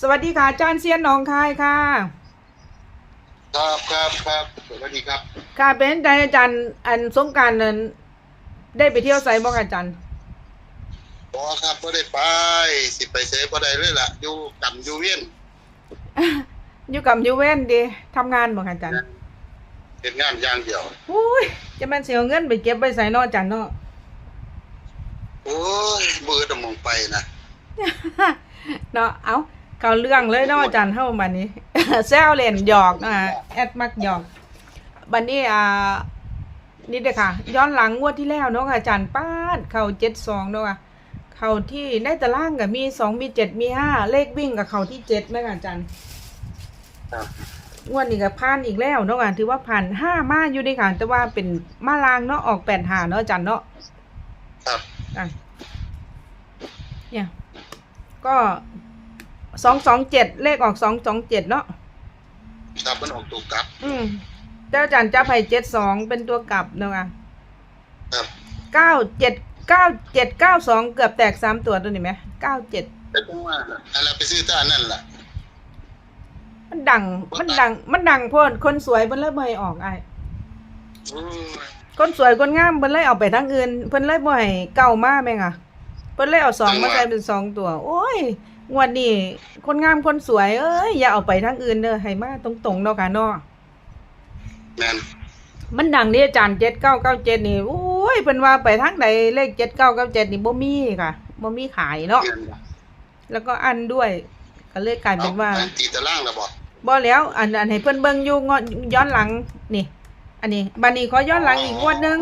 สวัสดีค่ะอาจารย์เซียนหนองคายค่ะ ครับครับครับสวัสดีครับค่ะเป็นใจอาจารย์อันสงกรารนั้นได้ไปเที่ยวไซบ่ค่ะอาจารย์บอครับก็ได้ไปสิไปเซบ่ได้เลยล่ะอยู่กันอยู่เวียนอยู่กับยูเว่นดีทำงานบ่ค่ะอาจารย์เป็นงานอย่างเดียวอุ้ยจะแม่นเสียเงินไปเก็บไปใส่นออาจารย์เนาะ โอ้ยมือตะมองไปนะ เนาะเอา เข้าเรื่องเลยเนาะอาจารย์เฮาบัดนี้ แซวเล่นหยอกนะแอดมักหยอกบัดนี้อ่านี่เด้อค่ะ ย้อนหลังงวดที่แล้วเนาะค่ะอาจารย์ป้าดเข้า72เนาะค่ะเข้าที่ในตารางก็มี2มี7มี5เลขวิ่งกับเข้าที่7แม่ค่ะอาจารย์ครับงวดนี้ก็ผ่านอีกแล้วเนาะค่ะถือว่าผ่านห้ามาอยู่ดีค่ะแต่ว่าเป็นมาลางเนาะออกแปดหาเนาะอาจันเนาะครับอะเนี่ยก็ สองสองเจ็ดเลขออกสองสองเจ็ดเนาะครับมันออกตัวกลับ อืมแต่อาจารย์จะให้เจ็ดสองเป็นตัวกลับเนาะค่ะครับเก้าเจ็ดเก้าเจ็ดเก้าสองเกือบแตกสามตัวตัวนี้ไหมเก้าเจ็ดแต่จังว่าอะไรไปซื้อตานั่นล่ะ มันดัง มันดัง มันดังโพดคนสวยเพิ่นเลยบ่ให้ออกไอ้โอ้ยคนสวยคนงามเพิ่นเลยเอาไปทั้งอื่นเพิ่นเลยบ่ให้เก่ามาแม่งอะเพิ่นเลยเอาสองมาใส่เป็นสองตัว โอ้ย งวดนี้คนงามคนสวย เอ้ยอย่าเอาไปทั้งอื่นเด้อให้มาตรงๆเนาะค่ะเนาะแม่นมันดังนี่อาจารย์7997นี่โอ้ยเพิ่นว่าไปทางใดเลข7997นี่บ่มีค่ะบ่มีขายเนาะแม่นบ่แล้วก็อันด้วย ก็เลยกลายเป็นว่า อตีตารางแล้วบ่บ่แล้ว อันอันให้เพิ่นเบิ่งอยู่งวดย้อนหลังนี่ อันนี้บัดนี้ขอย้อนหลังอีกงวดหนึง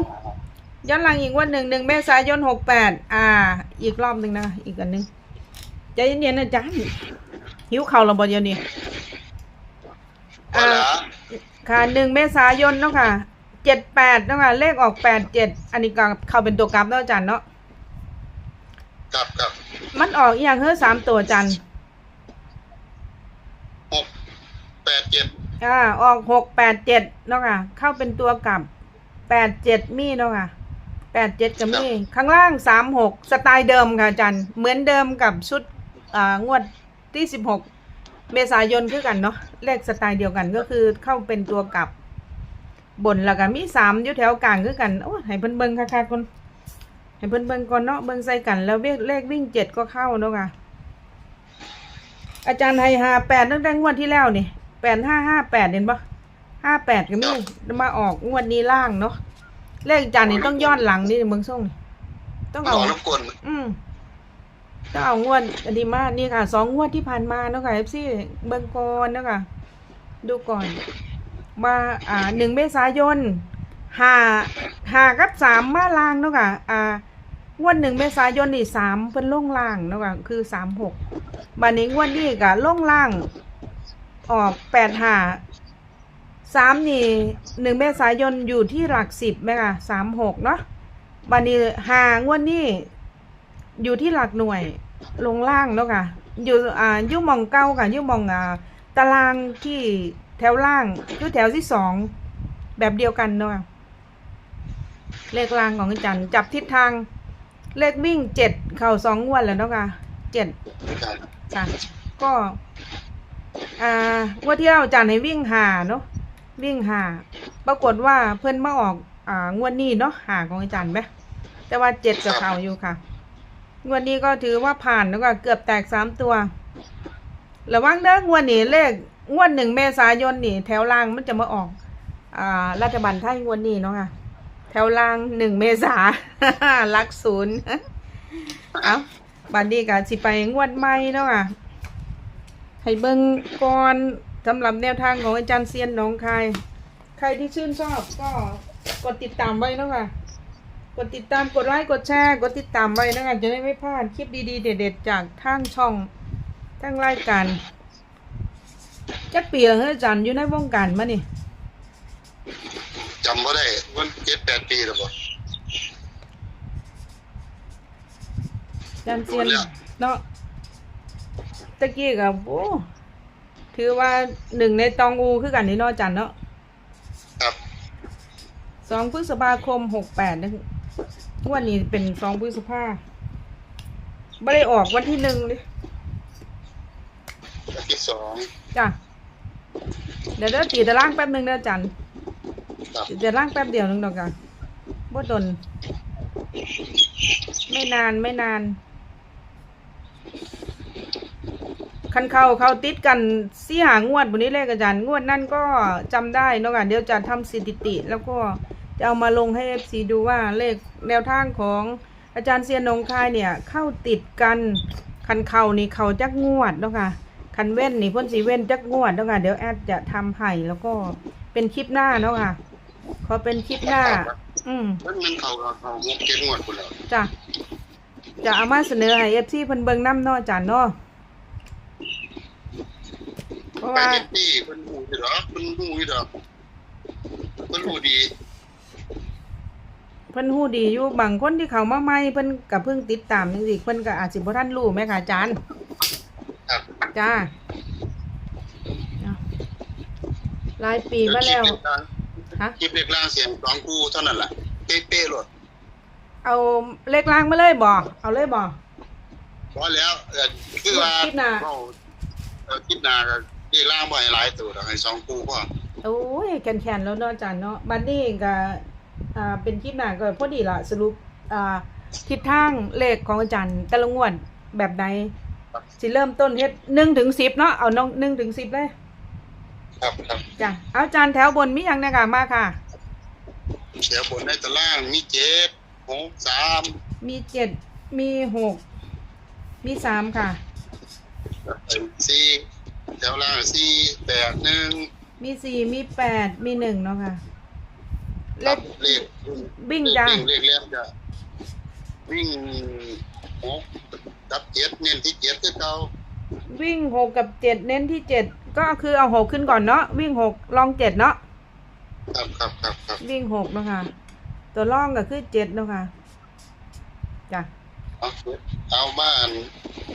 ย้อนหลังอีกวันหนึ่งหนึ่งเมษายนหกแปดอ่า อีกรอบหนึ่งนะคะอีกอันหนึ่ง ใจเย็นๆนะจ๊ะหิวเข่าวเราบอเดียวนี้พอละค่ะหนึ่งเมษายนเนาะค่ะเจ็ดแปดเนาะค่ะเลขออกแปดเจ็ดอันนี้ก็เข้าเป็นตัวกราฟเนาะอาจันเนาะครับครับมันออกอหย่างเฮ้อสามตัวจันหกแปดเจ็ดอ่าออกหกแปดเจ็ดเนาะค่ะเข้าเป็นตัวกลับแปดเจ็ดมีเนาะค่ะแปดเจ็ดกับมีข้างล่างสามหกสไตล์เดิมค่ะอาจันเหมือนเดิมกับชุด อ่างวดที่สิบหกเมษายนคือกันเนาะเลขสไตล์เดียวกันก็คือเข้าเป็นตัวกลับบนแล้วก็มีสามอยู่แถวกลางคือกันโอ้ยให้เพิ่นเบิ่งค่ะๆคนให้เพิ่นเบิ่งก่อนเนาะเบิ่งใส่กันแล้วเลขวิ่งเจ็ดก็เข้าเนาะค่ะอาจารย์ให้หาแปดตั้งแต่งวดที่แล้วนี่แปดห้าห้าแปดเห็นปะห้าแปดก็มีมาออกงวดนี้ล่างเนาะเลขอาจารย์นี่ต้องย้อนหลังนี่เมืองส่งนี่ต้องมันเอาออ กน้ำกลนอืมต้องเอางวดอันนี้มานี่ค่ะสองงวดที่ผ่านมาเนาะค่ะเอฟซีเบิ่งก่อนเนาะค่ะดูก่อนว่าอ่าหนึ่งเมษายนห้าห้ากับสามมาล่างเนาะค่ะอ่างวดหนึ่งเมษายนนี่สามเป็นล่งล่างเนาะค่ะคือสามหกบันนี้งวดนี้ก็ล่งล่างออกแปดห้าสามนี่หนึ่งเมษายนอยู่ที่หลักสิบไหมคะสามหกเนาะบันนี้หางวดนี้ อยู่ที่หลักหน่วยลงล่างเนาะค่ะ อยู่อ่ายุ่มองเก้าค่ะยุ่มองอ่าตารางที่แถวล่างคือแถวที่สองแบบเดียวกันเนาะเลขล่างของอาจารย์จับทิศทาง เลขวิ่งเจ็ดเข่าสองงวดแล้วเนาะค่ะเจ็ดครับค่ะก็อ่างวดที่เราอาจารย์ให้วิ่งหาเนาะวิ่งหาปรากฏว่าเพิ่อนมาออกอ่างวดนี้เนาะหาของอาจารย์ไหมแต่ว่าเจ็ดกับเข่าอยู่ค่ะ งวดนี้ก็ถือว่าผ่านแล้วก็เกือบแตกสามตัว ระวังเด้องวดนี้เลขงวดหนึ่งเมษายนนี่ แถวล่างมันจะมาออก อ่า รัฐบาลไทยงวดนี้เนาะค่ะ แถวล่างหนึ่งเมษาลักศูนย์เอาบัดนี้ก็สิไปงวดใหม่เนาะค่ะ ให้เบิ่งก่อนสำหรับแนวทางของอาจารย์เซียนหนองคาย ใครที่ชื่นชอบก็กดติดตามไว้เนาะค่ะ กดติดตามกดไลค์กดแชร์กดติดตามไว้นะคะจะได้ไม่พลาดคลิปดีๆ เด็ดๆ จากทางช่องทางรายการจักปีแล้วเฮ้ยอาจารย์อยู่ในวงการมานี่จำบ่ได้วันเจ็ดแปดปีแล้วบ่อาจารย์เซียนเนาะตะกี้กับโอ้ถือว่าหนึ่งในตองอูคือกันนี่เนาะอาจารย์เนาะครับสองพฤษภาคมหกแปดนะ วันนี้เป็นสองพฤษภาไม่ได้ออกวันที่หนึ่งเลยจ้ะ เดี๋ยวเดี๋ยวตีตารางแป๊บหนึงเด้ออาจารย์ครับตีตารางแป๊บเดียวหนึงดอกจ้ะบ่ดน ไม่นานไม่นาน คันเข้าเข้าติดกันสี่หางวดบนนี้เลขอาจารย์ งวดนั่นก็จำได้เนาะค่ะเดี๋ยวจะทำสถิติแล้วก็ จะเอามาลงให้ FC ดูว่าเลขแนวทางของอาจารย์เซียนหนงคายเนี่ยเข้าติดกันคันเข่านี่เขาจักงวดเนาะค่ะคันเว้นนี่เพ่นสีเว้นจักงวดเนาะค่ะเดี๋ยวแอดจะทำให้แล้วก็เป็นคลิปหน้าเนาะค่ะขอเป็นคลิปหน้า อืมมันมันเขาเขาหกเจ็ดงวดพุ่นแล้วจ้ะจะเอามาเสนอให้เอฟซีเพิ่นเบิ่งน้ำเนาะอาจารย์เนาะเพราะไปว่าเฮ็ดนี่เพิ่นรู้อยู่ดอกเพิ่นรู้อยู่ดอกเพิ่นรู้ดีเพิ่นฮู้ดีอยู่บางคนที่เขามาใหม่เพิ่นก็เพิ่งติดตามจังซี่เพิ่นก็อาจสิบ่ทันรู้แม่ค่ะอาจารย์ครับจ้าเอาหลายปีมาแล้วฮะคลิปเล็กล่างเสียงสองคู่เท่านั้นแหละเป๊ะๆโลดเอาเลขล่างมาเลยบ่เอาเลยบ่พอแล้วเออคือว่าคลิปหน้าเอเออคลิปหน้าก็เล็กล่างบ่ให้หลายตัวดอกให้สองคู่พอโอ้ยแข็งๆแล้วเนาะอาจารย์เนาะบัดนี้ก็ อ่าเป็นคลิปหน้าก็พอดีล่ะสรุปอ่าทิศทางเลขของอาจารย์แต่ละงวดแบบใดสิเริ่มต้นเฮ็ดหนึ่งถึงสิบเนาะเอาน้องหนึ่งถึงสิบเลยครับครับจ้ะเอาจานแถวบนมีหยังนะคะมาค่ะ เสียบนในตารางมีเจ็ดหกสามมีเจ็ดมีหกมีสามค่ะ สี่แถวล่างสี่แปดหนึ่งมีสี่มีแปดมีหนึ่งเนาะค่ะ เลรัขบเลขวิ่งเลขจ้ะวิ่งเลขเลี้ยงจะวิ่งหกกับเจ็ดเน้นที่เจ็ดคือเก่าวิ่งหกกับเจ็ดเน้นที่เจ็ดก็คือเอาหกขึ้นก่อนเนาะวิ่งหกลองเจ็ดเนาะครับครับครับครับวิ่งหกเนาะค่ะ ตัวล่องก็คือเจ็ดเนาะค่ะจ้ะเอาเอาบ้าน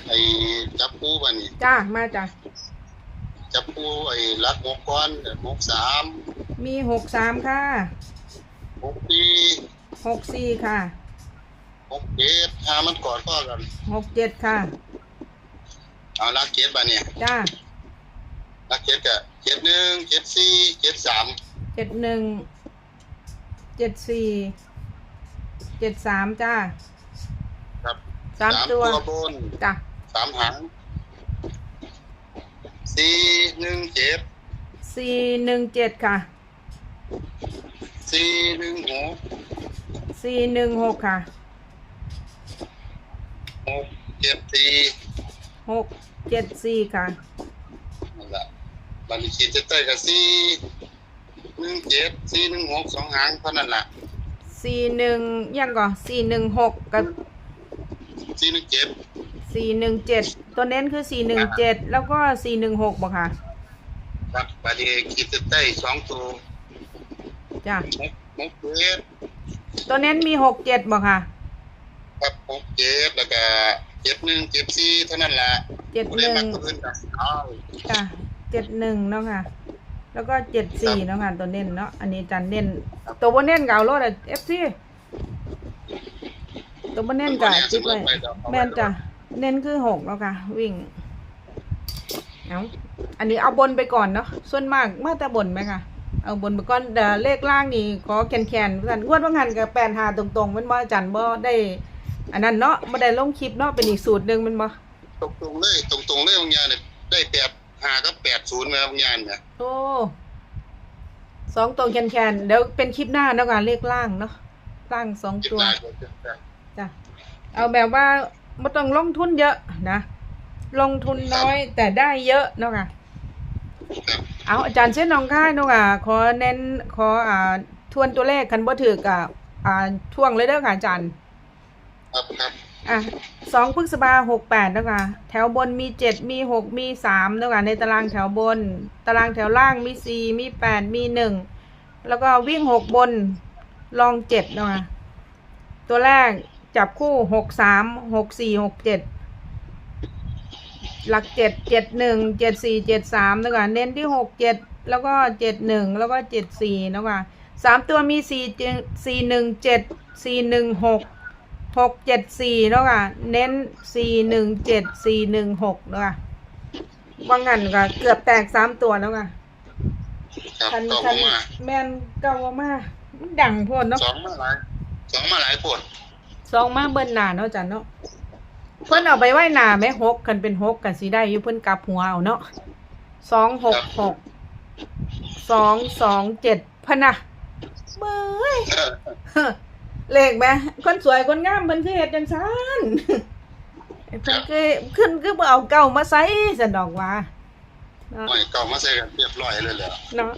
ไอ้จับปูบ้านนี่จ้ามาจ้ะจับปูไอ้รักหกก้อนหกสามมีหกสามค่ะ หกสี่หกสี่ค่ะหกเจ็ดหามันกอดข้อกันหกเจ็ดค่ะ เอารักเจ็ดบ้านเนี่ยจ้ารักเจ็ดกะเจ็ดหนึ่งเจ็ดสี่เจ็ดสามเจ็ดหนึ่งเจ็ดสี่เจ็ดสามจ้าครับสามตัวบนจ้ะสามหางสี่หนึ่งเจ็ดสี่หนึ่งเจ็ดค่ะ สี่หนึ่งหกสี่หนึ่งหกค่ะหกเจ็ดสี่หกเจ็ดสี่ค่ะนั่นแหละบันนี้ขีดเส้นใต้กับสี่หนึ่งเจ็ดสี่หนึ่งหกสองหางเท่านั้นแหละสี่หนึ่งยังก่อนสี่หนึ่งหกกับสี่หนึ่งเจ็ดสี่หนึ่งเจ็ดตัวเน้นคือสี่หนึ่งเจ็ดแล้วก็สี่หนึ่งหกบ่ค่ะบัดบัดนี้ขีดเส้นใต้สองตัว จ้ะหกหกเจ็ดตัวเน้นมีหกเจ็ดบ่ค่ะ ครับหกเจ็ดแล้วก็เจ็ดหนึ่งเจ็ดสี่เท่านั้นแหละเจ็ดผู้หใดนึ่งมักตัวอื่นก็เอาจ้ะเจ็ดหนึ่งเนาะค่ะ แล้วก็เจ็ดสี่เนาะค่ะตัวเน้นเนาะอันนี้จันเน้น ตัวบนเน้นเก่ารถอะเอฟซีตัวบนเน้นกะจิบไว้แม่นจ้ะเน้นคือหกแล้วค่ะ วิ่งเอาอันนี้เอาบนไปก่อนเนาะส่วนมากมาแต่บนไหมคะ เอาบนไปก่อนเดี๋ยวเลขล่างนี่ขอแคนแคนสันงวดว่างหันกับแปดหาตรงๆมันบ่อาจันบ่ได้ อันนั้นเนาะบ่ได้ลงคลิปเนาะเป็นอีกสูตรหนึ่งมันบ่ตรงตรงๆเลยตรงตรงๆเลยบางอย่างเนี่ยได้แปดห้ากับแปดศูนย์มาบางอย่างเนี่ยโอ้สองตัวแคนแคนเดี๋ยวเป็นคลิปหน้าเนาะค่ะเลขล่างเนาะล่างสองคิดตัว ได้ก็จะได้จ้ะเอาแบบว่าไม่ต้องลงทุนเยอะนะ ลงทุนน้อยแต่ได้เยอะเนาะค่ะ ครับ เอาอาจารย์เช่นน้องค่ายเนาะค่ะขอเน้นขออ่าทวนตัวเลขคันบ่ถือกับอ่าท่วงเลยเด้อค่ะอาจารย์ ครับครับอะสองพฤษภาหกแปดเนาะค่ะแถวบนมีเจ็ดมีหกมีสามเนาะค่ะในตารางแถวบน ตารางแถวล่างมีสี่มีแปดมีหนึ่งแล้วก็วิ่งหกบนลองเจ็ดเนาะค่ะตัวแรกจับคู่หกสามหกสี่หกเจ็ด หลักเจ็ดเจ็ดหนึ่งเจ็ดสี่เจ็ดสามเนาะค่ะเน้นที่หกเจ็ดแล้วก็เจ็ดหนึ่งแล้วก็เจ็ดสี่เนาะค่ะสามตัวมีสี่สี่หนึ่งเจ็ดสี่หนึ่งหกหกเจ็ดสี่เนาะค่ะเน้นสี่หนึ่งเจ็ดสี่หนึ่งหกเนาะค่ะว่างั้นก็เกือบแตกสามตัวแล้วค่ะครับคันต่อคันมาแมนเก่าว่ามามันดังโพดเนาะสองมาหลายสองมาหลายปวดสองมาเบิ่นหน้าเนาะจันเนาะ เพิ่นเอาไปไว้หน้าแม่หกคันเป็นหกก็สิได้อยู่เพิ่นกลับหัวเอาเนาะสองหกหกสองสองเจ็ดพะนะเบ้ยเลขไหมคนสวยคนงามเพิ่นคือเฮ็ดจังซั่นเพิ่นคือขึ้นคือบ่เอาเก่ามาใส่ซั่นดอกว่าเนาะไม่เก่ามาใส่กันเรียบร้อยเลยแหละเนาะ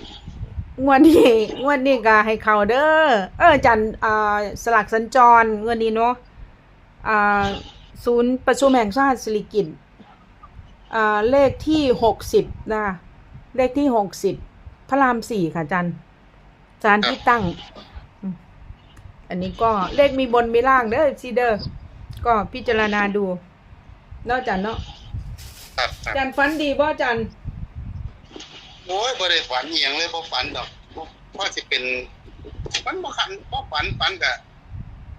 งวดนี้งวดนี้ก็ให้เข้าเด้อเออจันอ่าสลักสัญจรงวดนี้เนาะอ่า ศูนย์ประชุมแห่งชาติสิริกิติ์อ่าเลขที่หกสิบนะคะเลขที่หกสิบพระรามสี่ค่ะจันจานที่ตั้ง อันนี้ก็เลขมีบนมีล่างเด้อซีเดอร์ ก็พิจารณาดูเนอกจากเนาะครับครับจันฟันดีบ่จันโอ้ยบ่ได้ฝันอีหยังเลยบ่ฝันดอกบ่ว่าสิเป็นมันบ่คันบ่ฝันฝันก็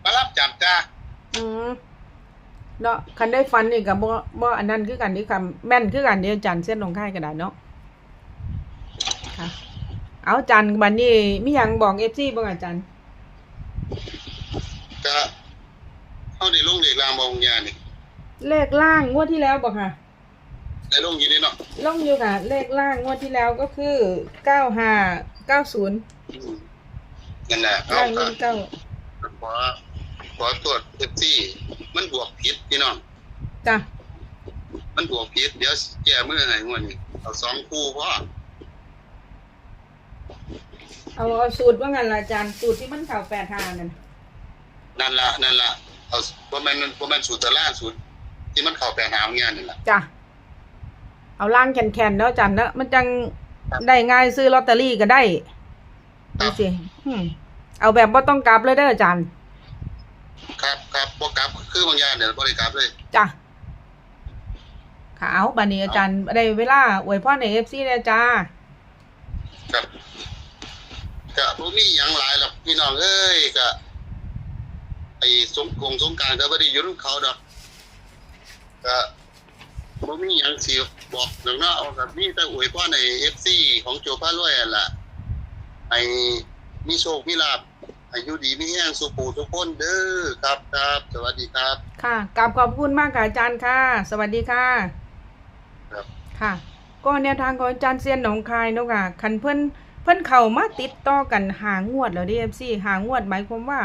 มารับจับจ้าอืม เนาะคันได้ฟันนี่กับบ่บ่อันนั้นคือกันนี่ค่ะแม่นคือกันเดียวจันเส้นลงค่ายก็ได้เนาะค่ะเอาจันบัดนี้มีหยังบอก FC บ่อาจารย์ก็เฮาได้ลงเลขรางบ่ของยานี่เลขล่างงวดที่แล้วบ่ค่ะได้ลงอยู่นี่เนาะลงอยู่ค่ะ เลขล่างงวดที่แล้วก็คือเก้าห้าเก้าศูนย์อืมนั่นแหละเอาล่างก็เงินเก้าขอ ขอตรวจเอฟซีมันบวกผิดพี่น้อง จ้ะ มันบวกผิด เดี๋ยวแก้มือให้งวดนี้เอาสองคู่พอเอาเอาสูตรว่างั้นล่ะอาจารย์สูตรที่มันเข่าแปดหานั่นนั่นละนั่นละเอาบ่แม่นบ่แม่นสูตรตะล่าสูตรที่มันเข้าไปหาของยานนี่ล่ะจ้ะ เอาล่างแข็งๆเนาะอาจารย์เนาะมันจังได้ง่ายซื้อลอตเตอรี่ก็ได้ดูสิอืมเอาแบบบ่ต้องกลับเลยเด้ออาจารย์ ครับครับบ่กลับคือบางยานเนี่ยบ่ได้กลับเลยจ้ะค่ะเอาบัดนี้อาจารย์ได้เวลาอวยพรใน FC แล้วจ้าครับก็บ่มีหยังหลายหรอกพี่น้องเอ้ยก็ไอ้สงกงสงกรารก็บ่ได้อยู่นำเขาดอกก็บ่มีหยังสิบอกดอกเนาะเอาก็มีแต่อวยพรใน FC ของโจพารวยนั่นล่ะให้มีโชคมีลาภ อายุดีมีแห้งสุขูทุกคนเด้อครับครับ สวัสดีครับ ค่ะกราบขอบคุณมากค่ะอาจารย์ค่ะ สวัสดีค่ะ ครับ ค่ะ ก็แนวทางของอาจารย์เซียนหนองคายเนาะค่ะคันเพิ่นเพิ่นเข้ามาติดต่อกันหางวดแล้ว DFC หางวดหมายความว่า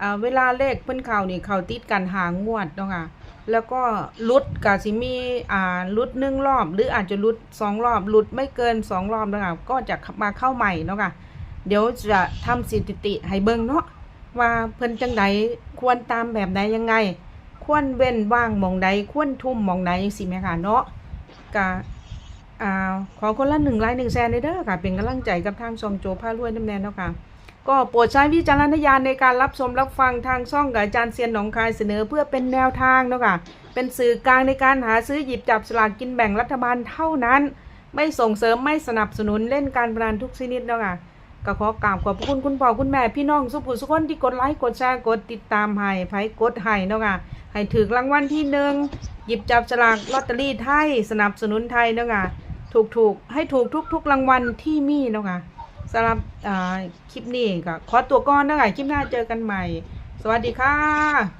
อ่าเวลาเลขเพิ่นเข้านี่เข้าติดกันหางวดเนาะค่ะแล้วก็ลุดก็สิมีอ่าลุดหนึ่งรอบ หรืออาจจะลุดสองรอบลุดไม่เกินสองรอบเนาะคะก็จะมาเข้าใหม่เนาะค่ะ เดี๋ยวจะทำสถิติให้เบิ่งเนาะว่าเพิ่นจังใดควรตามแบบใดยังไง ควรเว้นว่างมองใดควรทุ่มมองใดจังซี่แม่ค่ะเนาะกะอ่าขอคนละ1ไลค์1แชร์เด้อค่ะ เป็นกำลังใจกับทางช่องโจพารวยน้ำแน่เนาะค่ะก็โปรดใช้วิจารณญาณในการรับชมรับฟังทางช่องกับอาจารย์เซียนหนองคายเสนอเพื่อเป็นแนวทางเนาะค่ะ เป็นสื่อกลางในการหาซื้อหยิบจับสลากกินแบ่งรัฐบาลเท่านั้น ไม่ส่งเสริมไม่สนับสนุนเล่นการพนันทุกชนิดเนาะค่ะ ก็ขอกราบขอบพระคุณคุณพ่อคุณแม่พี่น้องสุภุสุคนที่กดไลค์กดแชร์กดติดตามให้ไผกดให้เนาะค่ะให้ถือรางวัลที่หนึ่งหยิบจับฉลากลอตเตอรี่ไทยสนับสนุนไทยเนาะค่ะถูกถูกให้ถูกทุกๆรางวัลที่มีเนาะค่ะสำหรับคลิปนี้ก็ขอตัวก่อนเนาะค่ะคลิปหน้าเจอกันใหม่ สวัสดีค่ะ